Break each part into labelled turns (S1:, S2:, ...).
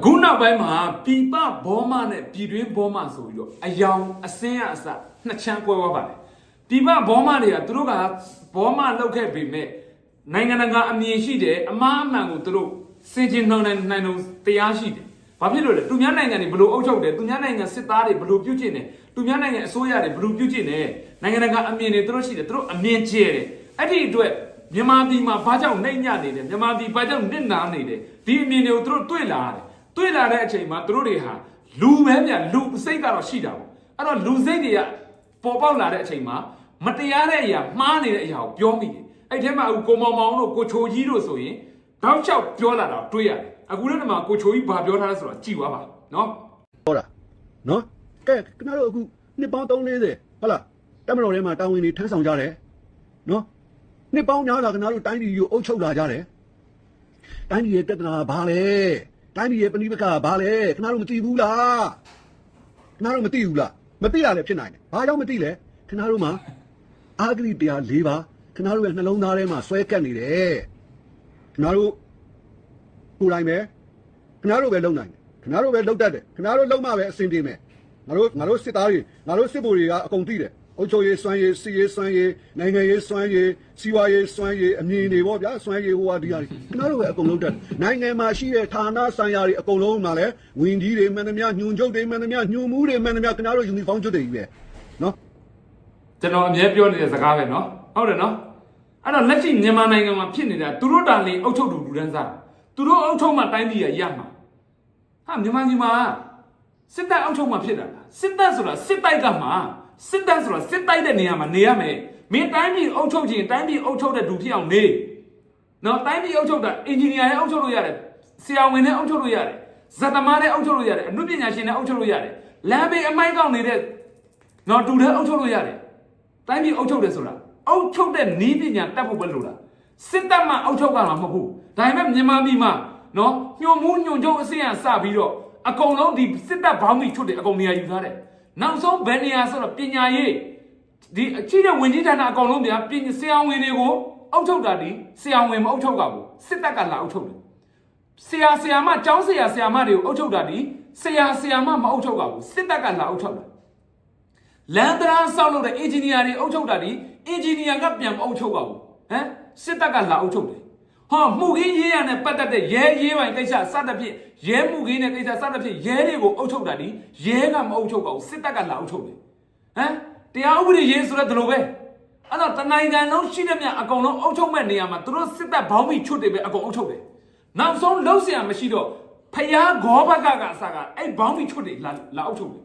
S1: အခုနောက်ပိုင်းမှာပြပဘောမနဲ့ပြည်တွင်းဘောမဆိုပြီးတော့အယောင်အစင်းရအစနှစ်ချမ်းကွဲသွားပါတယ်ပြပဘောမတွေကသူတို့ကဘောမလောက်ခဲ့ပေမဲ့နိုင်ငံတကာအမြင်ရှိတယ်အမားအမှန်ကိုသူတို့စင်ကျင်နှောင်းနိုင်နိုင်လို့တရားရှိတယ်ဘာဖြစ်လို့လဲသူများနိုင်ငံတွေဘလို့အုပ်ချုပ်တယ်သူများနိုင်ငံစစ်သားတွေဘလို့ပြုတ်ကျင်တယ်သူများနိုင်ငံအစိုးရတွေဘလို့ပြုတ်ကျင်တယ်နိုင်ငံတကာအမြင်တွေသူတို့ရှိတယ်သူတို့အမြင်ကျဲတယ်အဲ့ဒီအတွက်မြန်မာပြည်မှာဘာကြောင့်နှိမ့်ညနေတယ်မြန်မာပြည်ဘာကြောင့်နစ်နာနေတယ်ဒီအမြင်တွေကိုသူတို့တွေ့လာတယ် တွေ့လာတဲ့အချိန်မှာသူတို့တွေဟာလူပဲမြန်လူစိတ်ကတော့ရှိတာပေါ့အဲ့တော့လူစိတ်တွေကပေါ်ပေါက်လာတဲ့အချိန်မှာမတရားတဲ့အရာမှားနေတဲ့အရာကိုပြောမိတယ်အဲ့ထဲမှာအခုကိုမောင်မောင်တို့ကိုချိုကြီးတို့ဆိုရင်တောက်ချောက်ပြောလာတာကိုတွေ့ရတယ်အခုလည်းဒီမှာကိုချိုကြီးဘာပြောထားလဲဆိုတော့ကြည်သွားပါနော်
S2: ဟုတ်လားနော်ကဲခင်ဗျားတို့အခုနှစ်ပေါင်း340ဟုတ်လားတက်မတော်ထဲမှာတာဝန်တွေထမ်းဆောင်ကြတယ်နော်နှစ်ပေါင်းများစွာခင်ဗျားတို့တိုင်းပြည်ကိုအုပ်ချုပ်လာကြတယ်တိုင်းပြည်ရဲ့ပြဿနာဘာလဲ တိုင်းပြည်ရဲ့ပဏိပကဘာလဲခင်ဗျားတို့မသိဘူးလားခင်ဗျားတို့မသိဘူးလားမသိရလည်းဖြစ်နိုင်တယ်ဘာကြောင့်မသိလဲခင်ဗျားတို့မှာအာဂရိတရား၄ပါးခင်ဗျားတို့ရဲ့နှလုံးသားထဲမှာဆွဲကပ်နေတယ်ခင်ဗျားတို့ကိုယ်တိုင်ပဲခင်ဗျားတို့ပဲလုံနိုင်တယ်ခင်ဗျားတို့ပဲလုံတတ်တယ်ခင်ဗျားတို့လုံမှပဲအဆင်ပြေမယ်ငါတို့ငါတို့စစ်သားတွေငါတို့စစ်ဗိုလ်တွေကအကုန်သိတယ် အုပ်ချုပ်ရေးစွမ်းရေးစီရေးစွမ်းရေးနိုင်ငံရေးစွမ်းရေးစီးပွားရေးစွမ်းရေးအမြင်တွေပေါ့ဗျာစွမ်းရေးဟိုဟာဒီဟာတွေခင်ဗျားတို့ပဲအကုန်လုံးတတ်တယ်နိုင်ငံမှာရှိတဲ့ဌာနဆိုင်ရာတွေအကုန်လုံးမှာလည်းဝင်ကြီးတွေမှန်သမျှညွန်ချုပ်တွေမှန်သမျှညွန်မှုတွေမှန်သမျှခင်ဗျားတို့ယူနီဖောင်းချုပ်တွေကြီးပဲနော်
S1: ကျွန်တော်အမြဲပြောနေတဲ့စကားပဲနော်ဟုတ်တယ်နော်အဲ့တော့လက်ရှိမြန်မာနိုင်ငံမှာဖြစ်နေတာသူတို့တာလင်အုပ်ချုပ်သူလူတန်းစားသူတို့အုပ်ချုပ်မှတိုင်းပြည်ရရမှာဟာမြန်မာပြည်မှာစစ်တပ်အုပ်ချုပ်မှဖြစ်တာလားစစ်တပ်ဆိုတာစစ်တိုက်ကမှ စစ်တပ်ဆိုတာစစ်တိုက်တဲ့နေရာမှာနေရမယ်မင်းတိုင်းပြည်အုပ်ချုပ်ခြင်းတိုင်းပြည်အုပ်ချုပ်တဲ့သူဖြစ်အောင်နေနော်တိုင်းပြည်အုပ်ချုပ်တာအင်ဂျင်နီယာနဲ့အုပ်ချုပ်လို့ရတယ်ဆရာဝန်နဲ့အုပ်ချုပ်လို့ရတယ်ဇက်သမားနဲ့အုပ်ချုပ်လို့ရတယ်အမှုပညာရှင်နဲ့အုပ်ချုပ်လို့ရတယ်လမ်းဘေးအမိုက်ကောက်နေတဲ့နော်တူတဲ့အုပ်ချုပ်လို့ရတယ်တိုင်းပြည်အုပ်ချုပ်တယ်ဆိုတာအုပ်ချုပ်တဲ့နီးပညာတတ်ဖို့ပဲလိုတာစစ်တပ်မှအုပ်ချုပ်ကြမှာမဟုတ်ဘူးဒါပေမဲ့မြန်မာပြည်မှာနော်ညွန်မှုညွန်ချုပ်အစင်ရစပြီးတော့အကုန်လုံးဒီစစ်တပ်ဘောင်းမီချွတ်တယ်အကုန်နေရာယူထားတယ် နောက်ဆုံးဘယ်နေရာဆိုတော့ပညာရေးဒီအချိတဲ့ဝင်ကြီးဌာနအကုန်လုံးဗျာပညာဆရာဝန်တွေကိုအုပ်ချုပ်တာဒီဆရာဝန်မအုပ်ချုပ်ကြဘူးစစ်တပ်ကလာအုပ်ချုပ်တယ်ဆရာဆရာမကျောင်းဆရာဆရာမတွေကိုအုပ်ချုပ်တာဒီဆရာဆရာမမအုပ်ချုပ်ကြဘူးစစ်တပ်ကလာအုပ်ချုပ်တာလန်ဒရာဆောက်လုပ်တဲ့အင်ဂျင်နီယာတွေအုပ်ချုပ်တာဒီအင်ဂျင်နီယာကပြန်မအုပ်ချုပ်ပါဘူးဟမ်စစ်တပ်ကလာအုပ်ချုပ်တယ် ဟာမှုခင်းရေးရနဲ့ပတ်သက်တဲ့ရဲရေးပိုင်းကိစ္စစသဖြင့်ရဲမှုခင်းတဲ့ကိစ္စစသဖြင့်ရဲတွေကိုအုပ်ချုပ်တာဒီရဲကမအုပ်ချုပ်ပါဘူးစစ်တပ်ကလာအုပ်ချုပ်တယ်ဟမ်တရားဥပဒေရေးဆိုတော့ဒီလိုပဲအဲ့တော့တနိုင်ငံလုံးရှိတဲ့မြအကုန်လုံးအုပ်ချုပ်မဲ့နေရာမှာသူတို့စစ်တပ်ဘောင်းမိချွတ်တယ်ပဲအကုန်အုပ်ချုပ်တယ်နောက်ဆုံးလှုပ်ရှားမရှိတော့ဖျားဂောဘကကအစကအဲ့ဘောင်းမိချွတ်တယ်လာလာအုပ်ချုပ်တယ်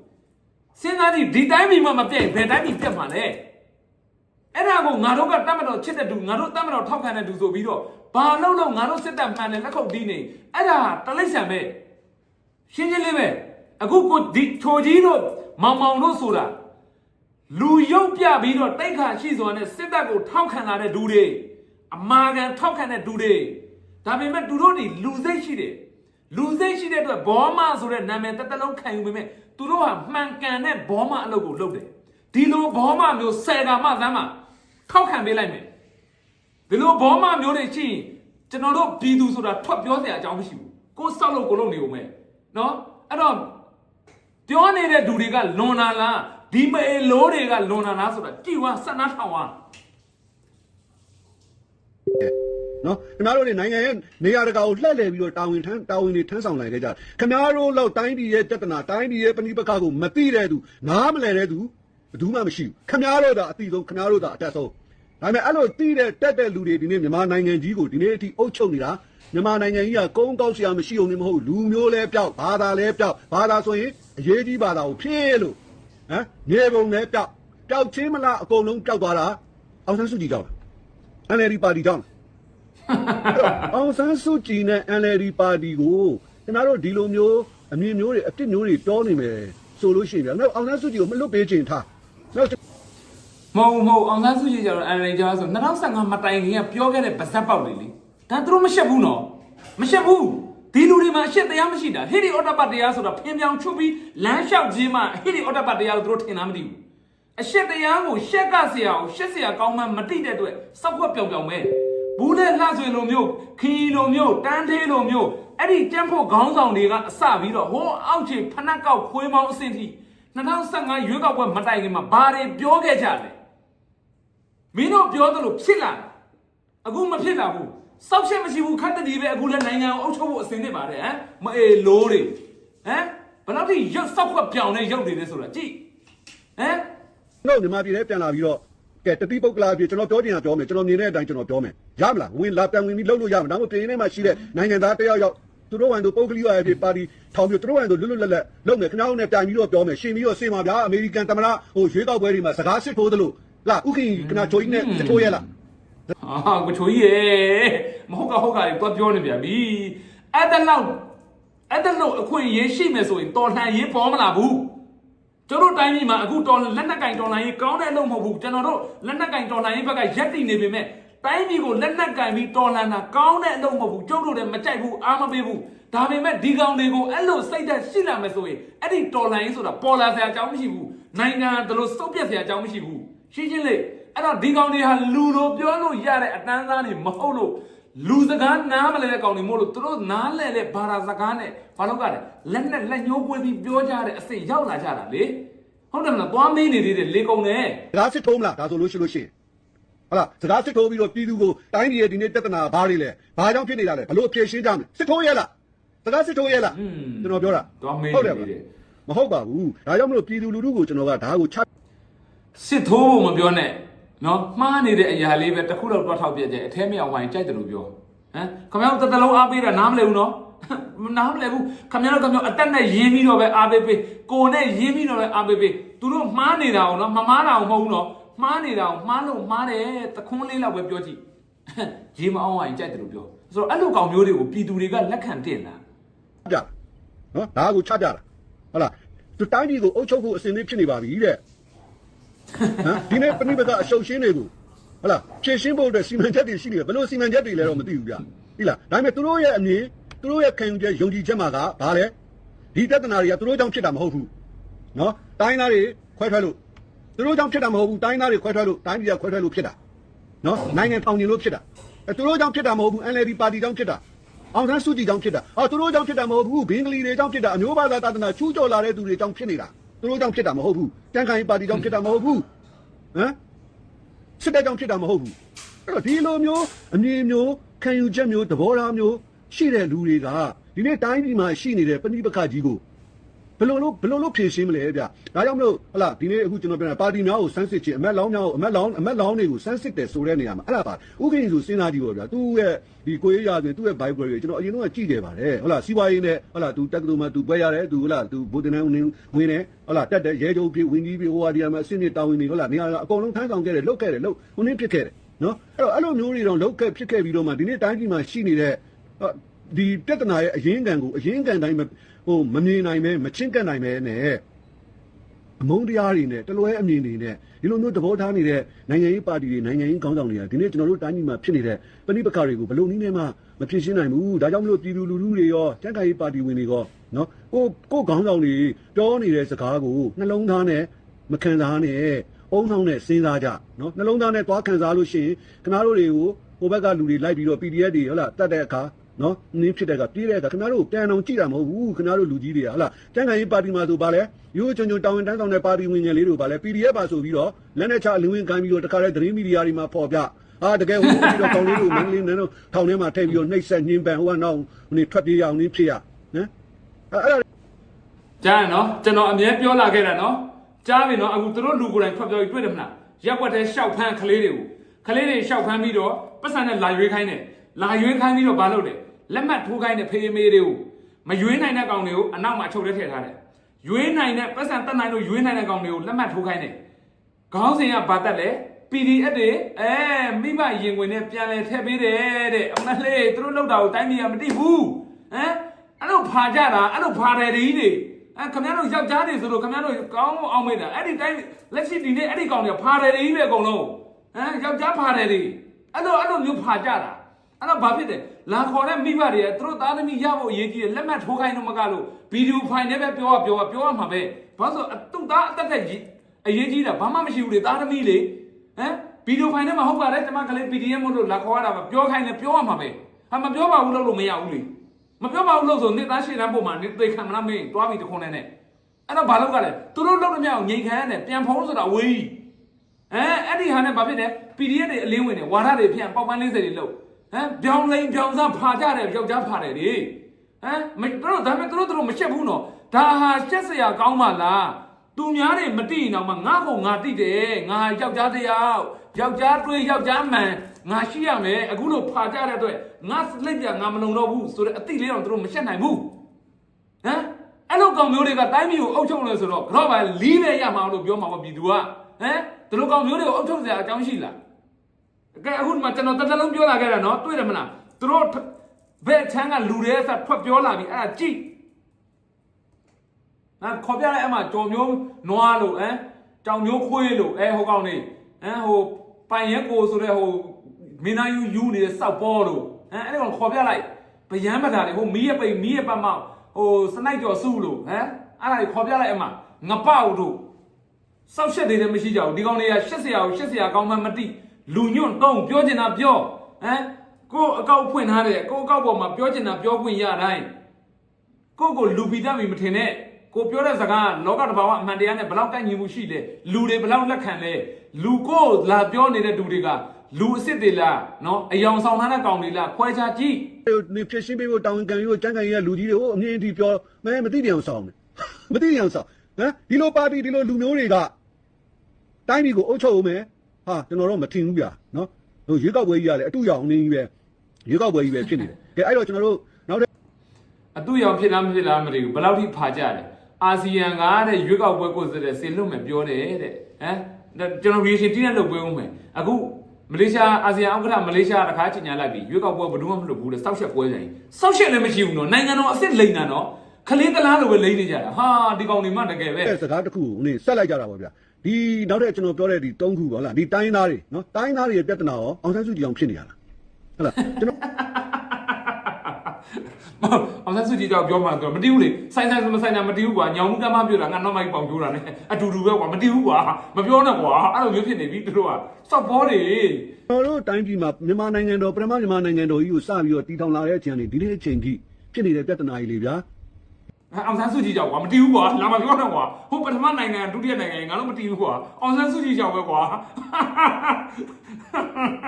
S1: စဉ်းစားကြည့်ဒီတိုင်းပြည်မှာမပြည့်ဘယ်တိုင်းပြည်ပြတ်မှာလဲအဲ့ဒါကိုငါတို့ကတတ်မတော်ချစ်တဲ့သူငါတို့တတ်မတော်ထောက်ခံတဲ့သူဆိုပြီးတော့ ဘာလို့လို့ငါတို့စစ်တပ်မှန်တယ်လက်ခုပ်တီးနေအဲ့ဒါတလိမ့်ဆန်ပဲရှင်းရှင်းလေးပဲအခုကိုဒီချိုကြီးတို့မောင်မောင်တို့ဆိုတာလူရုပ်ပြပြီးတော့တိတ်ခါရှိစွာနဲ့စစ်တပ်ကိုထောက်ခံလာတဲ့သူတွေအမာကန်ထောက်ခံတဲ့သူတွေဒါပေမဲ့သူတို့တွေလူစိတ်ရှိတယ်လူစိတ်ရှိတဲ့အတွက်ဘောမဆိုတဲ့နာမည်တစ်သက်လုံးခံယူပေမဲ့သူတို့ဟာမှန်ကန်တဲ့ဘောမအလုပ်ကိုလုပ်တယ်ဒီလိုဘောမမျိုးဆယ်ကမှသမ်းမှထောက်ခံပေးလိုက်မယ် ဒီလိုဘောမမျိုးတွေရှိရင်ကျွန်တော်တို့ပြည်သူဆိုတာထွက်ပြောစရာအကြောင်းမရှိဘူးကိုယ်စောက်လို့ကိုယ်လုပ်နေဦးမယ်နော်အဲ့တော့ပြောနေတဲ့သူတွေကလွန်လာလားဒီမေလိုးတွေကလွန်လာလားဆိုတာကြည်ဝါဆက်နာထောင်ဝါ
S2: နော်ခင်ဗျားတို့တွေနိုင်ငံရဲ့နေရာတကာကိုလှည့်လည်ပြီးတော့တာဝန်ထမ်းတာဝန်တွေထမ်းဆောင်နိုင်ခဲ့ကြတယ်ခင်ဗျားတို့လောက်တိုင်းပြည်ရဲ့ပြဿနာတိုင်းပြည်ရဲ့ပဏိပခကိုမသိတဲ့သူနားမလည်တဲ့သူဘယ်သူမှမရှိဘူးခင်ဗျားတို့သာအတိဆုံးခင်ဗျားတို့သာအတက်ဆုံး ဒါပေမဲ့အဲ့လိုသိတဲ့တက်တဲ့လူတွေဒီနေ့မြန်မာနိုင်ငံကြီးကိုဒီနေ့အထိအုပ်ချုပ်နေတာမြန်မာနိုင်ငံကြီးကကုန်းကောက်စရာမရှိအောင်နေမဟုတ်လူမျိုးလဲပြောက်ဘာသာလဲပြောက်ဘာသာဆိုရင်အရေးကြီးဘာသာကိုဖြည့်လို့ဟမ်မြေပုံလဲပြောက်ပြောက်ချင်းမလားအကုန်လုံးပြောက်သွားတာအောင်ဆန်းစုကြည်ကြောက်လား NLD ပါတီကြောက်လားအောင်ဆန်းစုကြည်နဲ့ NLD ပါတီကိုကျွန်တော်တို့ဒီလိုမျိုးအမြင်မျိုးတွေအတစ်မျိုးတွေတောနေမယ်ဆိုလို့ရှိရင်ဗျာ။နောက်အောင်ဆန်းစုကြည်ကိုမလွတ်ပေးချင်ထား။နောက်
S1: မဟုတ်မဟုတ်အောင်ဆန်းစုကြည်ကျတော့အန်ရန်ဂျာဆို2015မတိုင်ခင်ကပြောခဲ့တဲ့ဗဇက်ပေါက်လေးလေဒါသူတို့မရှက်ဘူးနော်မရှက်ဘူးဒီလူတွေမှာအရှက်တရားမရှိတာဟေဒီအော်တပတ်တရားဆိုတာဖင်းပြောင်ချုပ်ပြီးလမ်းလျှောက်ခြင်းမှာဟေဒီအော်တပတ်တရားကိုသူတို့ထင်တာမသိဘူးအရှက်တရားကိုရှက်ကဆရာကိုရှက်ဆရာကောင်းမှမတိတဲ့အတွက်စောက်ခွက်ပြောင်ပြောင်ပဲဘူးနဲ့လှဆွေလိုမျိုးခီလိုမျိုးတန်းသေးလိုမျိုးအဲ့ဒီကြမ်းဖို့ခေါင်းဆောင်တွေကအစပြီးတော့ဟိုအောက်ခြေဖနက်ကောက်ခွေးမောင်းအဆင့်ထိ2015ရွေးကောက်ပွဲမတိုင်ခင်မှာဘာတွေပြောခဲ့ကြလဲ မင်းတို့ပြောသလိုဖြစ်လာတာအခုမဖြစ်လာဘူးစောက်ရှက်မရှိဘူးခက်တည်းပဲအခုလည်းနိုင်ငံကိုအုပ်ချုပ်ဖို့အဆင်သင့်ပါတယ်ဟမ်မအေးလို့တွေဟမ်ဘယ်လောက်ထိရုပ်စောက်ခွက်ပြောင်နေရုပ်တွေလဲဆိုတာကြည့်ဟမ်
S2: ကျွန်တော်မြန်မာပြည်ထဲပြန်လာပြီးတော့ကဲတတိပုတ်ကလာပြည်ကျွန်တော်ပြောချင်တာပြောမယ်ကျွန်တော်မြင်တဲ့အတိုင်းကျွန်တော်ပြောမယ်ရမလားဝင်လာပြန်ဝင်ပြီးလှုပ်လို့ရမှာဒါမှမဟုတ်ပြည်ထဲမှာရှိတဲ့နိုင်ငံသားတယောက်ယောက်သူတို့ဝန်တို့ပုတ်ကလေးရဖြစ်ပါတီထောင်ပြီးသူတို့ဝန်တို့လွတ်လွတ်လပ်လပ်လုပ်မယ်ခင်ဗျားတို့နဲ့တိုင်ပြီးတော့ပြောမယ်ရှင်ပြီးတော့စေမှာဗျာအမေရိကန်သမ္မတဟိုရွေးကောက်ပွဲတွေမှာစကားစစ်ထိုးသလို လာဥက္ကဋ္ဌကနာချိုကြီးနဲ့စစ်ထိုးရလား
S1: အာကိုချိုကြီးရေမဟုတ်ကဟုတ်ကလည်းတော့ပြောနေပြန်ပြီအဲ့ဒါလောက်အဲ့ဒါလောက်အခွင့်အရေးရှိမယ်ဆိုရင်တော်လှန်ရေးပေါ်မလာဘူးကျွန်တော်တိုင်းပြည်မှာအခုတော်လက်နက်ကင်တော်လှန်ရေးကောင်းတဲ့အလုပ်မဟုတ်ဘူးကျွန်တော်တို့လက်နက်ကင်တော်လှန်ရေးဘက်ကရက်တည်နေပေမဲ့တိုင်းပြည်ကိုလက်နက်ကင်ပြီးတော်လှန်တာကောင်းတဲ့အလုပ်မဟုတ်ဘူးကျုပ်တို့လည်းမကြိုက်ဘူးအားမပေးဘူးဒါပေမဲ့ဒီကောင်တွေကိုအဲ့လိုစိတ်သက်ရှိလာမယ်ဆိုရင်အဲ့ဒီတော်လှန်ရေးဆိုတာပေါ်လာစရာအကြောင်းမရှိဘူးနိုင်ငံကတို့စုပ်ပြတ်စရာအကြောင်းမရှိဘူး ရှင်းရှင်းလေးအဲ့တော့ဒီကောင်တွေဟာလူလိုပြောလို့ရတဲ့အတန်းသားတွေမဟုတ်လို့လူစကားနားမလဲတဲ့ကောင်တွေမဟုတ်လို့သူတို့နားလဲတဲ့ဘာသာစကားနဲ့ဘာလို့ကလဲလက်နဲ့လက်ညှိုးပွေးပြီးပြောကြတဲ့အစိတ်ရောက်လာကြတာလေဟုတ်တယ်မလားသွားမင်းနေသေးတယ်လေကောင်နဲ့
S2: စကားစစ်ထိုးမလားဒါဆိုလို့ရှိလို့ရှိရင်ဟုတ်လားစကားစစ်ထိုးပြီးတော့ပြည်သူကိုတိုင်းပြည်ရဲ့ဒီနေ့ပြဿနာဘာတွေလဲဘာကြောင့်ဖြစ်နေတာလဲဘလို့အဖြေရှင်းကြမလဲစစ်ထိုးရလားစကားစစ်ထိုးရလားကျွန်တော်ပြောတာ
S1: သွားမင်း
S2: ဟုတ်
S1: နေ
S2: တယ်
S1: သေးတယ်
S2: မဟုတ်ပါဘူးဒါကြောင့်မလို့ပြည်သူလူထုကိုကျွန်တော်ကဒါကိုချ
S1: စစ်ထိုးဖို့မပြောနဲ့နော်မှားနေတဲ့အရာလေးပဲတစ်ခုတော့တွားထောက်ပြကြအထဲမြောက်ဝိုင်းကြိုက်တယ်လို့ပြောဟမ်ခမယောတတလုံးအားပေးတာနားမလဲဘူးနော်နားမလဲဘူးခမယောခမယောအတက်နဲ့ရင်းပြီးတော့ပဲအားပေးပေးကိုနဲ့ရင်းပြီးတော့ပဲအားပေးပေးသူတို့မှားနေတာအောင်နော်မမှားတာအောင်မဟုတ်ဘူးနော်မှားနေတာအောင်မှားလို့မှားတယ်တခွန်းလေးလောက်ပဲပြောကြည့်ရေမအောင်ဝိုင်းကြိုက်တယ်လို့ပြောဆိုတော့အဲ့လိုကောင်မျိုးတွေကိုပြည်သူတွေကလက်ခံတင်လား
S2: ပြတာနော်ဒါကိုချပြတာဟုတ်လားသူတိုင်းပြည်ကိုအုပ်ချုပ်ဖို့အစဉ်သင့်ဖြစ်နေပါပြီတဲ့ ဟမ်ဒီနေ့ပဏိပကအရှုပ်ရှင်းတွေကိုဟုတ်လားဖြည့်ရှင်းဖို့အတွက်စီမံချက်တွေရှိနေတယ်ဘယ်လိုစီမံချက်တွေလဲတော့မသိဘူးဗျဟိလားဒါပေမဲ့သူတို့ရဲ့အမြင်သူတို့ရဲ့ခံယူချက်ယုံကြည်ချက်မှာကဘာလဲဒီပြဿနာတွေကသူတို့ကြောင့်ဖြစ်တာမဟုတ်ဘူးနော်တိုင်းသားတွေခွဲထွက်လို့သူတို့ကြောင့်ဖြစ်တာမဟုတ်ဘူးတိုင်းသားတွေခွဲထွက်လို့တိုင်းပြည်ကခွဲထွက်လို့ဖြစ်တာနော်နိုင်ငံထောင်ကျင်လို့ဖြစ်တာအဲသူတို့ကြောင့်ဖြစ်တာမဟုတ်ဘူး NLD ပါတီကြောင့်ဖြစ်တာအောင်ဆန်းစုကြည်ကြောင့်ဖြစ်တာအော်သူတို့ကြောင့်ဖြစ်တာမဟုတ်ဘူးဘင်္ဂလီတွေကြောင့်ဖြစ်တာအမျိုးဘာသာသာသနာချူးကျော်လာတဲ့သူတွေကြောင့်ဖြစ်နေတာ သူတို့ကြောင့်ဖြစ်တာမဟုတ်ဘူးတန်ခိုင်ပါတီကြောင့်ဖြစ်တာမဟုတ်ဘူးဟမ်စစ်တပ်ကြောင့်ဖြစ်တာမဟုတ်ဘူးအဲ့တော့ဒီလိုမျိုးအမြင်မျိုးခံယူချက်မျိုးသဘောထားမျိုးရှိတဲ့လူတွေကဒီနေ့တိုင်းပြည်မှာရှိနေတဲ့ပဏိပခကြီးကို ဘယ်လိုလို့ဘယ်လိုလို့ဖြေရှင်းမလဲဗျဒါကြောင့်မလို့ဟလာဒီနေ့အခုကျွန်တော်ပြောတာပါတီများကိုစမ်းစစ်ခြင်းအမက်လောင်းများကိုအမက်လောင်းအမက်လောင်းတွေကိုစမ်းစစ်တယ်ဆိုတဲ့နေရာမှာအဲ့ဒါပါဥက္ကဋ္ဌဆိုစဉ်းစားကြည့်ပါဗျာသူ့ရဲ့ဒီကိုရေးရာဆိုရင်သူ့ရဲ့ Bible တွေကျွန်တော်အရင်တော့ကြည့်တယ်ပါတယ်ဟုတ်လားစီးပွားရေးနဲ့ဟုတ်လားသူတက္ကသိုလ်မှာသူပွဲရတယ်သူဟုတ်လားသူဗုဒ္ဓနန်းဝင်ဝင်တယ်ဟုတ်လားတက်တယ်ရဲချုပ်ဖြစ်ဝင်ကြီးဖြစ်ဟိုဟာဒီမှာအစင်းနေတာဝန်နေဟုတ်လားနေရာအကုန်လုံးထမ်းဆောင်ခဲ့တယ်လုတ်ခဲ့တယ်လုတ်ဟိုနည်းဖြစ်ခဲ့တယ်နော်အဲ့တော့အဲ့လိုမျိုးတွေတော့လုတ်ခဲ့ဖြစ်ခဲ့ပြီးတော့မှဒီနေ့တိုင်းပြည်မှာရှိနေတဲ့ဒီပြဿနာရဲ့အရင်းခံကိုအရင်းခံတိုင်းမ ဟိုမမြင်နိုင်ပဲမချင်းကပ်နိုင်ပဲနဲ့အမုန်းတရားတွေနဲ့တလွဲအမြင်တွေနဲ့ဒီလိုမျိုးသဘောထားနေတဲ့နိုင်ငံရေးပါတီတွေနိုင်ငံရေးခေါင်းဆောင်တွေကဒီနေ့ကျွန်တော်တို့တိုင်းပြည်မှာဖြစ်နေတဲ့ပဏိပခတွေကိုဘယ်လိုနည်းနဲ့မှမဖြစ်ရှင်းနိုင်ဘူးဒါကြောင့်မလို့ပြည်သူလူထုတွေရောတန်ခိုင်ရေးပါတီဝင်တွေရောနော်ကိုကိုခေါင်းဆောင်တွေပြောနေတဲ့စကားကိုနှလုံးသားနဲ့မခံစားနဲ့အုံဆောင်နဲ့စဉ်းစားကြနော်နှလုံးသားနဲ့သွားခံစားလို့ရှိရင်ခင်ဗျားတို့တွေကိုဟိုဘက်ကလူတွေလိုက်ပြီးတော့ PDF တွေဟုတ်လားတတ်တဲ့အခါ နော်နင်းဖြစ်တဲ့ကပြေးတဲ့ကခင်ဗျားတို့ပြန်အောင်ကြည့်တာမဟုတ်ဘူးခင်ဗျားတို့လူကြီးတွေကဟလာတန်ခိုင်ရေးပါတီမှာဆိုဗာလဲရိုးချုံချုံတောင်းဝန်တန်းဆောင်တဲ့ပါတီဝင်ငယ်လေးတို့ဗာလဲ PDF ပါဆိုပြီးတော့လက်နဲ့ချအလင်းဝင်ခံပြီးတော့တခါတည်းသတင်းမီဒီယာတွေမှာပေါ်ပြအာတကယ်ဟိုပြီးတော့ကောင်းလေးတို့မင်းလေးနန်းတို့ထောင်ထဲမှာထည့်ပြီးတော့နှိပ်ဆက်ညှင်းပန်ဟိုကနောက်ဟိုနေထွက်ပြေးရအောင်နင်းဖြစ်ရဟမ်အဲ့အဲ့ဒါ
S1: ကြားရနော်ကျွန်တော်အမြဲပြောလာခဲ့တာနော်ကြားပြီနော်အခုသူတို့လူကိုယ်တိုင်ထွက်ပြောပြီးတွေ့တယ်မလားရက်ွက်တဲ့ရှောက်ဖမ်းကလေးတွေကိုကလေးတွေရှောက်ဖမ်းပြီးတော့ပတ်စံနဲ့လာရွေးခိုင်းတယ်လာရွေးခိုင်းပြီးတော့ဘာလုပ်လဲ လက်မှတ်ထိုးခိုင်းတဲ့ဖေးမေးတွေကိုမရွေးနိုင်တဲ့ကောင်တွေကိုအနောက်မှာအချုပ်ထဲထည့်ထားတယ်ရွေးနိုင်တဲ့ပတ်စံတက်နိုင်လို့ရွေးနိုင်တဲ့ကောင်တွေကိုလက်မှတ်ထိုးခိုင်းတယ်ခေါင်းစဉ်ကဘာတက်လဲ PDF တွေအဲမိဘရင်ဝင်နဲ့ပြန်လဲထည့်ပေးတယ်တဲ့အမလေးသူတို့လောက်တာကိုတိုင်းပြည်ကမသိဘူးဟမ်အဲ့လိုဖာကြတာအဲ့လိုဖာတယ်တွေကြီးတွေအဲခင်ဗျားတို့ယောက်ျားတွေဆိုလို့ခင်ဗျားတို့ကောင်းအောင်မေးတာအဲ့ဒီတိုင်းလက်ရှိဒီနေ့အဲ့ဒီကောင်တွေဖာတယ်တွေကြီးပဲအကုန်လုံးဟမ်ယောက်ျားဖာတယ်တွေအဲ့လိုအဲ့လိုမျိုးဖာကြတာ အဲ့တော့ဘာဖြစ်တယ်လာခေါ်တဲ့မိဘတွေကသူတို့သားသမီးရဖို့အရေးကြီးတယ်လက်မှတ်ထိုးခိုင်းတော့မကလို့ဗီဒီယိုဖိုင်နဲ့ပဲပြောရပြောရပြောရမှာပဲဘာလို့ဆိုသူ့သားအသက်သက်ကြီးအရေးကြီးတာဘာမှမရှိဘူးလေသားသမီးလေဟမ်ဗီဒီယိုဖိုင်ထဲမှာဟုတ်ပါတယ်ကျွန်မကလေး PDF မို့လို့လာခေါ်ရတာပါပြောခိုင်းတယ်ပြောရမှာပဲဟာမပြောပါဘူးလို့လို့မရဘူးလေဟမပြောပါဘူးလို့ဆိုနှစ်သားရှည်တန်းပုံမှာနေသိခံမလားမင်းတွားပြီးတခွန်းနဲ့နဲ့အဲ့တော့ဘာလို့ကလဲသူတို့လောက်တဲ့မြောက်ငိန်ခံရတယ်ပြန်ဖုံးဆိုတာအဝေးကြီးအဲအဲ့ဒီဟာနဲ့ဘာဖြစ်လဲ PDF တွေအလင်းဝင်နေဝါဒတွေဖြန့်ပေါက်ပန်း40တွေလောက် ဟမ်ပြောင်းလိန်ပြောင်းစားဖာကြတယ်ယောက်ျားဖာတယ်လေဟမ်မတို့ဒါပေမဲ့တို့တို့မရှက်ဘူးနော်ဒါဟာရှက်စရာကောင်းပါလားသူများတွေမတိရင်တော့မှငါ့ကိုငါတိတယ်ငါယောက်ျားတစ်ယောက်ယောက်ျားတွေးယောက်ျားမှန်ငါရှိရမယ်အခုလို့ဖာကြတဲ့အတွက်ငါလက်ပြငါမလုံတော့ဘူးဆိုတော့အတိလေးတော့တို့မရှက်နိုင်ဘူးဟမ်အဲ့လိုကောင်မျိုးတွေကတိုင်းပြည်ကိုအုပ်ချုပ်လို့ဆိုတော့ကတော့ပါလီးပဲရမှာလို့ပြောမှာပေါ့ပြည်သူကဟမ်ဒီလိုကောင်မျိုးတွေကိုအုပ်ချုပ်စရာအကြောင်းရှိလား ကဲအခုဒီမှာကျွန်တော်တစ်သက်လုံးပြောလာခဲ့တာနော်တွေ့တယ်မလားသူတို့ဘယ်ချမ်းကလူတွေဆက်ထွက်ပြောလာပြီအဲ့ဒါကြည့်ဟာခေါ်ပြလိုက်အဲ့မှာကြော်မျိုးနွားလို့ဟမ်ကြောင်မျိုးခွေးလို့အဲဟိုကောင်နေဟမ်ဟိုပိုင်ရက်ကိုဆိုတဲ့ဟိုမင်းသားယူယူနေတဲ့စောက်ပေါ်လို့ဟမ်အဲ့ဒီကောင်ခေါ်ပြလိုက်ဗျမ်းပဒါတွေဟိုမီးရပိတ်မီးရပတ်မောက်ဟိုစနိုက်ကျော်စုလို့ဟမ်အဲ့ဒါတွေခေါ်ပြလိုက်အမှငပောက်တို့စောက်ရှက်တွေလည်းမရှိကြဘူးဒီကောင်တွေကရှက်စရာကိုရှက်စရာကောင်းမှမသိ လူညွန့်တော့ပြောချင်တာပြောဟမ်ကိုအကောက်ဖွင့်ထားတယ်ကိုအကောက်ပေါ်မှာပြောချင်တာပြောခွင့်ရတိုင်းကိုကိုလူပီတတ်ပြီမထင်နဲ့ကိုပြောတဲ့စကားကလောကတဘာဝအမှန်တရားနဲ့ဘလောက်ကိုက်ညီမှုရှိလဲလူတွေဘလောက်လက်ခံလဲလူကိုလာပြောနေတဲ့လူတွေကလူအစ်စ်တွေလားနော်အယောင်ဆောင်ထားတဲ့ကောင်တွေလားခွဲခြားကြည့်
S2: နေဖြစ်ရှင်းပေးဖို့တောင်းကန်ရိုးကြမ်းကန်ရိုးလူကြီးတွေဟိုအမြင်အထိပြောမဲမသိတယ်အောင်ဆောင်တယ်မသိတယ်အောင်ဆောင်ဟမ်ဒီလိုပါတီဒီလိုလူမျိုးတွေကတိုင်းပြည်ကိုအုပ်ချုပ်အောင်မယ် ဟာကျွန်တော်တော့မထင်ဘူးဗျာနော်ဟိုရွေးကောက်ပွဲကြီးရတယ်အတူရောင်နေကြီးပဲရွေးကောက်ပွဲကြီးပဲဖြစ်နေတယ်ကဲအဲ့တော့ကျွန်တော်တို့နောက်တစ်
S1: အတူရောင်ဖြစ်လားမဖြစ်လားမသိဘူးဘယ်လောက်ထိဖာကြတယ်အာဆီယံကတဲ့ရွေးကောက်ပွဲကိုယ်စားတဲ့စေလွတ်မယ်ပြောတယ်တဲ့ဟမ်ဒါကျွန်တော် reaction တင်းနဲ့လုပ်ပေးဦးမယ်အခုမလေးရှားအာဆီယံဥက္ကဋ္ဌမလေးရှားတခါချင်ညာလိုက်ပြီရွေးကောက်ပွဲဘယ်သူမှမလုပ်ဘူးတဲ့စောက်ချက်ပွဲဆိုင်စောက်ချက်လည်းမရှိဘူးနော်နိုင်ငံတော်အစ်စ်လိန်တာနော် ခလေးတလားလိုပဲလိန်နေကြတာဟာဒီကောင်တွေမှတကယ်ပဲ
S2: စကားတစ်ခုကိုနေဆက်လိုက်ကြတာပေါ့ဗျာဒီနောက်တဲ့ကျွန်တော်ပြောတဲ့ဒီ၃ခုပေါ့လားဒီတိုင်းသားတွေနော်တိုင်းသားတွေရဲ့ပြဿနာရောအောင်ဆန်းစုကြည်အောင်ဖြစ်နေရလားဟုတ်လားကျွန်တော်
S1: အောင်ဆန်းစုကြည်ကြောင့်ပြောမှတော့မတီးဘူးလေဆိုင်ဆိုင်ဆိုမဆိုင်တာမတီးဘူးကွာညောင်မှုကမ်းမပြောတာငါနောက်မိုက်ပေါင်ပြောတာ ਨੇ အတူတူပဲကွာမတီးဘူးကွာမပြောနဲ့ကွာအဲ့လိုမျိုးဖြစ်နေပြီသူတို့ကစောက်ဘောတွေ
S2: ကျွန်တော်တို့တိုင်းပြည်မှာမြန်မာနိုင်ငံတော်ပထမမြန်မာနိုင်ငံတော်ကြီးကိုစပြီးတော့တည်ထောင်လာတဲ့အချိန်ကနေဒီနေ့အချိန်ထိဖြစ်နေတဲ့ပြဿနာကြီးလေဗျာ
S1: အောင်ဆန်းစုကြည်ကြောင့်ကွာမတီးဘူးကွာလာမပြောနဲ့ကွာဟိုပထမနိုင်ငံဒုတိယနိုင်ငံငါတို့မတီးဘူးကွာအောင်ဆန်းစုကြည်ကြောင့်ပဲကွာ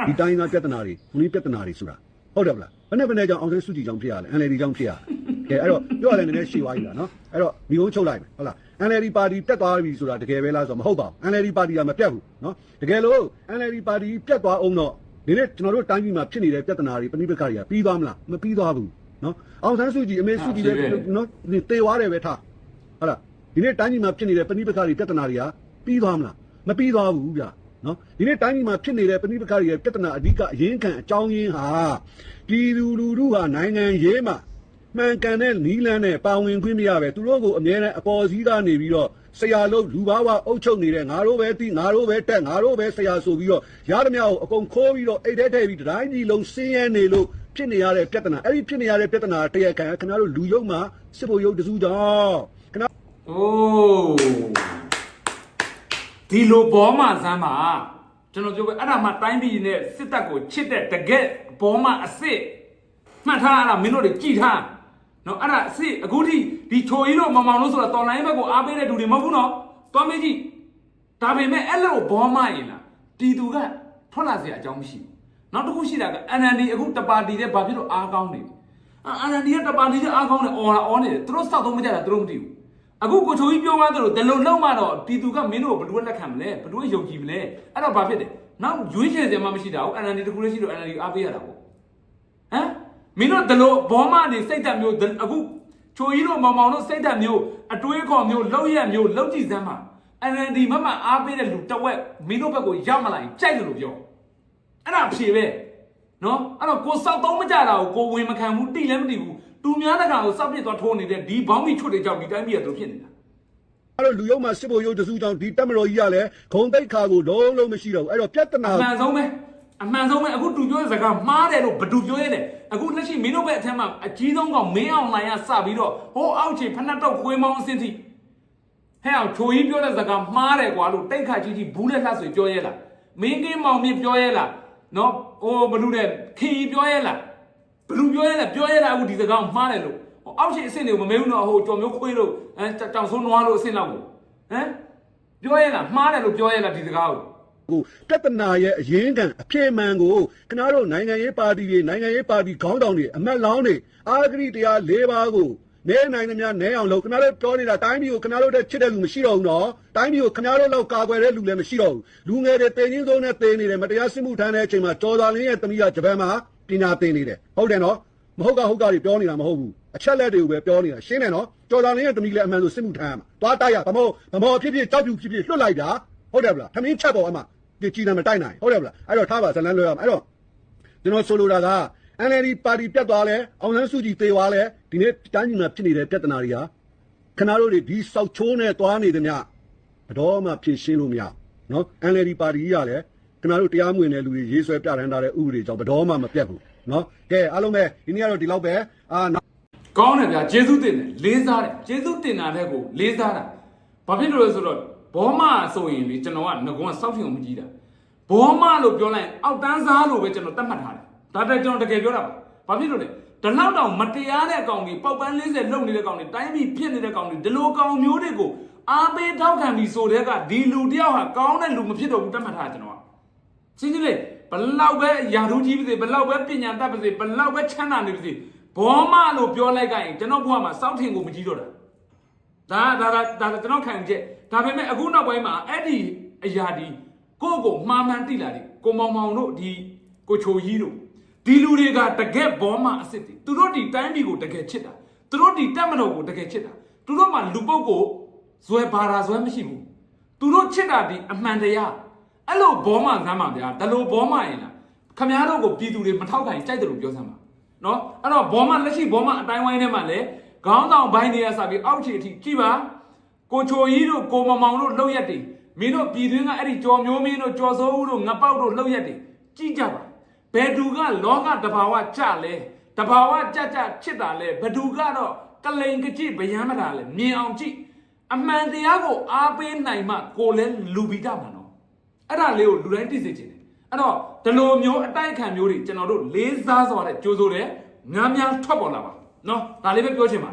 S2: ဒီတိုင်းသားပြဿနာတွေခုနည်းပြဿနာတွေဆိုတာဟုတ်တယ်ဗလားဘယ်နဲ့ဘယ်နဲ့ကြောင့်အောင်ဆန်းစုကြည်ကြောင့်ဖြစ်ရလဲ NLD ကြောင့်ဖြစ်ရလဲကဲအဲ့တော့ပြောရလဲနည်းနည်းရှည်သွားပြီလားနော်အဲ့တော့မိကုန်းချုပ်လိုက်မယ်ဟုတ်လား NLD ပါတီတက်သွားပြီဆိုတာတကယ်ပဲလားဆိုတော့မဟုတ်ပါဘူး NLD ပါတီကမပြတ်ဘူးနော်တကယ်လို့ NLD ပါတီပြတ်သွားအောင်တော့ဒီနေ့ကျွန်တော်တို့တိုင်းပြည်မှာဖြစ်နေတဲ့ပြဿနာတွေပဋိပက္ခတွေကပြီးသွားမလားမပြီးသွားဘူး နော်အောင်ဆန်းစုကြည်အမေစုကြည်လည်းနော်ဒီတေသွားတယ်ပဲထားဟုတ်လားဒီနေ့တိုင်းပြည်မှာဖြစ်နေတဲ့ပဋိပက္ခတွေပြဿနာတွေကပြီးသွားမလားမပြီးသွားဘူးဗျာနော်ဒီနေ့တိုင်းပြည်မှာဖြစ်နေတဲ့ပဋိပက္ခတွေရဲ့ပြဿနာအဓိကအရင်းခံအကြောင်းရင်းဟာပြည်သူလူထုဟာနိုင်ငံရေးမှာမှန်ကန်တဲ့နီးလန်းနဲ့ပါဝင်ခွင့်မရပဲသူတို့ကိုအမြဲတမ်းအပေါ်စီးကနေပြီးတော့ဆရာလို့လူဘာဝအုပ်ချုပ်နေတဲ့ငါတို့ပဲတီးငါတို့ပဲတက်ငါတို့ပဲဆရာဆိုပြီးတော့ရသမျှကိုအကုန်ခိုးပြီးတော့အိတ်ထဲထည့်ပြီးတိုင်းပြည်လုံးဆင်းရဲနေလို့ ဖြစ်နေရတဲ့ပြဿနာအဲ့ဒီဖြစ်နေရတဲ့ပြဿနာတရားခံခင်ဗျားတို့လူယုံမှာစစ်ဖို့ယုံတစုကြောင့်ခင်ဗျား
S1: အိုးဒီလိုဘောမှစမ်းပါကျွန်တော်ပြောပဲအဲ့ဒါမှတိုင်းပြည်နဲ့စစ်တပ်ကိုချစ်တဲ့တကယ်ဘောမှအစ်စ်မှတ်ထားရတာမင်းတို့တွေကြည်ထားနော်အဲ့ဒါအစ်စ်အခုထိဒီချိုကြီးတို့မမောင်လို့ဆိုတာတော်လိုင်းဘက်ကိုအားပေးတဲ့လူတွေမဟုတ်ဘူးနော်တွားမေးကြည့်ဒါပေမဲ့အဲ့လိုဘောမှရင်လားပြည်သူကထွက်လာစရာအကြောင်းမရှိဘူး နောက်တစ်ခုရှိတာက NND အခုတပါတီတဲ့ဘာဖြစ်လို့အားကောင်းနေလဲအာ NND ကတပါတီတဲ့အားကောင်းတယ်အော်လာအော်နေတယ်သူတို့စောက်သုံးမကြတာသူတို့မသိဘူးအခုကိုချိုကြီးပြောသွားသလိုဒီလိုလုံးမှတော့ပြည်သူကမင်းတို့ကိုဘယ်လိုလက်ခံမလဲဘယ်လိုယုံကြည်မလဲအဲ့တော့ဘာဖြစ်တယ်နောက်ရွေးချယ်စရာမှမရှိတာဘူး NND တခုလေးရှိလို့ NND ကိုအားပေးရတာပေါ့ဟမ်မင်းတို့ဒီလိုဘောမနေစိတ်ဓာတ်မျိုးဒီအခုချိုကြီးတို့မောင်မောင်တို့စိတ်ဓာတ်မျိုးအတွေးခေါ်မျိုးလောက်ရက်မျိုးလောက်ကြည့်စမ်းပါ NND မမအားပေးတဲ့လူတစ်ဝက်မင်းတို့ဘက်ကိုရောက်မလာရင်ကြိုက်တယ်လို့ပြော အဲ့ဒါအဖြေပဲနော်အဲ့တော့ကိုစောက်သုံးမကြတာကိုကိုဝင်မခံဘူးတိလည်းမတိဘူးသူများတကာကိုစောက်ပြစ်သွားထိုးနေတဲ့ဒီဘောင်းမီချွတ်တွေကြောင့်ဒီတိုင်းပြည်ကသူဖြစ်နေတာ
S2: အဲ့တော့လူယုံမှာစစ်ဖို့ယုံတစုကြောင့်ဒီတက်မတော်ကြီးကလည်းဂုံတိတ်ခါကိုလုံးလုံးမရှိတော့ဘူးအဲ့တော့ပြဿနာ
S1: အမှန်ဆုံးပဲအမှန်ဆုံးပဲအခုသူပြောတဲ့စကားမှားတယ်လို့ဘယ်သူပြောရဲလဲအခုလက်ရှိမင်းတို့ဘက်အထက်မှာအကြီးဆုံးကောင်မင်းအောင်လိုင်းကစပြီးတော့ဟိုအောက်ခြေဖနှက်တော့ခွေးမောင်းအဆင့်ထိဟဲ့အောင်ချိုကြီးပြောတဲ့စကားမှားတယ်ကွာလို့တိတ်ခါကြီးကြီးဘူးလက်လှဆိုပြောရဲလားမင်းကင်းမောင်မြင့်ပြောရဲလား နော်ဟိုဘလူတဲ့ခီပြောရဲလားဘလူပြောရလဲပြောရတာအခုဒီစကားကိုမှားတယ်လို့ဟိုအောက်ရှိအဆင့်တွေကိုမမဲဘူးတော့ဟိုကြော်မျိုးခွေးလို့အဲတောင်ဆိုးနွားလို့အဆင့်လောက်ကိုဟမ်ပြောရလားမှားတယ်လို့ပြောရလားဒီစကားကို
S2: ကိုပြဿနာရဲ့အရင်းခံအဖြစ်မှန်ကိုခဏတို့နိုင်ငံရေးပါတီတွေနိုင်ငံရေးပါတီခေါင်းဆောင်တွေအမတ်လောင်းတွေအာဂရိတရား၄ပါးကို နဲနိုင်သမျှနဲအောင်လုပ်ခဏတို့ပြောနေတာတိုင်းပြည်ကိုခဏတို့တဲ့ချစ်တဲ့လူမရှိတော့ဘူးနော်တိုင်းပြည်ကိုခဏတို့လောက်ကာကွယ်တဲ့လူလည်းမရှိတော့ဘူးလူငယ်တွေတင်ချင်းဆုံးနဲ့တင်နေတယ်မတရားစစ်မှုထမ်းတဲ့အချိန်မှာကြော်သာလင်းရဲ့တမီးကဂျပန်မှာပညာသင်နေတယ်ဟုတ်တယ်နော်မဟုတ်ကဟုတ်ကတွေပြောနေတာမဟုတ်ဘူးအချက်လက်တွေကိုပဲပြောနေတာရှင်းတယ်နော်ကြော်သာလင်းရဲ့တမီးလည်းအမှန်ဆိုစစ်မှုထမ်းရမှာသွားတိုက်ရဗမောဗမောဖြစ်ဖြစ်ကြောက်ပြူဖြစ်ဖြစ်လွတ်လိုက်တာဟုတ်တယ်ဗလားထမင်းချက်ပေါ်အမှဒီကြည်နာမတိုက်နိုင်ဟုတ်တယ်ဗလားအဲ့တော့ထားပါဇလန်းလွှဲရအောင်အဲ့တော့ကျွန်တော်ဆိုလိုတာက NLD ပါတီပြတ်သွားလဲအောင်ဆန်းစုကြည်သေသွားလဲ ဒီနေ့တိုင်းပြည်မှာဖြစ်နေတဲ့ပြဿနာတွေဟာခဏတို့တွေဒီစောက်ချိုးနဲ့သွားနေသမျှဘတော်မှဖြေရှင်းလို့မရဘူးနော် NLD ပါတီကြီးကလည်းခဏတို့တရားမဝင်တဲ့လူတွေရေးဆွဲပြဋ္ဌာန်းထားတဲ့ဥပဒေကြောင့်ဘတော်မှမပြတ်ဘူးနော်ကဲအားလုံးပဲဒီနေ့ကတော့ဒီလောက်ပဲအာနောက်
S1: ကောင်းတယ်ဗျာကျေးဇူးတင်တယ်လေးစားတယ်ကျေးဇူးတင်တာတဲ့ကိုလေးစားတာဘာဖြစ်လို့လဲဆိုတော့ဘောမဆိုရင်လေကျွန်တော်ကငကုံကစောက်ထင်အောင်မကြည့်တာဘောမလို့ပြောလိုက်ရင်အောက်တန်းစားလို့ပဲကျွန်တော်တတ်မှတ်ထားတယ်ဒါတက်ကျွန်တော်တကယ်ပြောတာပါဘာဖြစ်လို့လဲ ဒီလောက်တောင်မတရားတဲ့ကောင်ကြီးပေါက်ပန်း40လုံနေတဲ့ကောင်ကြီးတိုင်းပြည်ဖြစ်နေတဲ့ကောင်ကြီးဒီလိုကောင်မျိုးတွေကိုအားပေးထောက်ခံပြီးဆိုတဲ့ကဒီလူတယောက်ဟာကောင်းတဲ့လူမဖြစ်တော့ဘူးတတ်မှတ်ထားတယ်ကျွန်တော်ကချင်းချင်းလေဘလောက်ပဲယာထူးကြီးပါစေဘလောက်ပဲပညာတတ်ပါစေဘလောက်ပဲချမ်းသာနေပါစေဘောမလို့ပြောလိုက်ကြရင်ကျွန်တော်ဘုရားမှာစောင့်ထင်ကိုမကြည့်တော့တာဒါဒါဒါဒါကျွန်တော်ခံချက်ဒါပေမဲ့အခုနောက်ပိုင်းမှာအဲ့ဒီအရာဒီကိုယ့်ကိုမှားမှန်းတိလာတယ်ကိုမောင်မောင်တို့ဒီကိုချိုကြီးတို့ ဒီလူတွေကတကက်ဘောမအစ်စ်တွေသူတို့ဒီတိုင်းပြည်ကိုတကယ်ချစ်တာသူတို့ဒီတက်မတော်ကိုတကယ်ချစ်တာသူတို့မှလူပုတ်ကိုဇွဲဘာသာဇွဲမရှိဘူးသူတို့ချစ်တာဒီအမှန်တရားအဲ့လိုဘောမစမ်းပါဗျာဒါလိုဘောမရင်လားခမားတို့ကိုပြည်သူတွေမထောက်ခံကြိုက်တယ်လို့ပြောစမ်းပါနော်အဲ့တော့ဘောမလက်ရှိဘောမအတိုင်းဝိုင်းထဲမှာလည်းခေါင်းဆောင်ဘိုင်းတွေကစပြီးအောက်ခြေအထိကြည့်ပါကိုချိုကြီးတို့ကိုမမောင်တို့လှုပ်ရက်တွေမင်းတို့ပြည်တွင်းကအဲ့ဒီကြော်မျိုးမင်းတို့ကြော်စိုးဦးတို့ငပေါက်တို့လှုပ်ရက်တွေကြည့်ကြပါ ဘယ်သူကလောကတဘာဝကြလဲတဘာဝကြကြချစ်တာလဲဘသူကတော့ကလိန်ကကြည့်ဗျမ်းမတာလဲမြင်အောင်ကြည့်အမှန်တရားကိုအားပေးနိုင်မှကိုလဲလူပိတာမှာနော်အဲ့ဒါလေးကိုလူတိုင်းသိစေချင်တယ်အဲ့တော့ဒီလိုမျိုးအတိုက်ခံမျိုးတွေကျွန်တော်တို့လေးစားစွာနဲ့ကြိုးစိုးတယ်များများထွက်ပေါ်လာပါနော်ဒါလေးပဲပြောချင်ပါ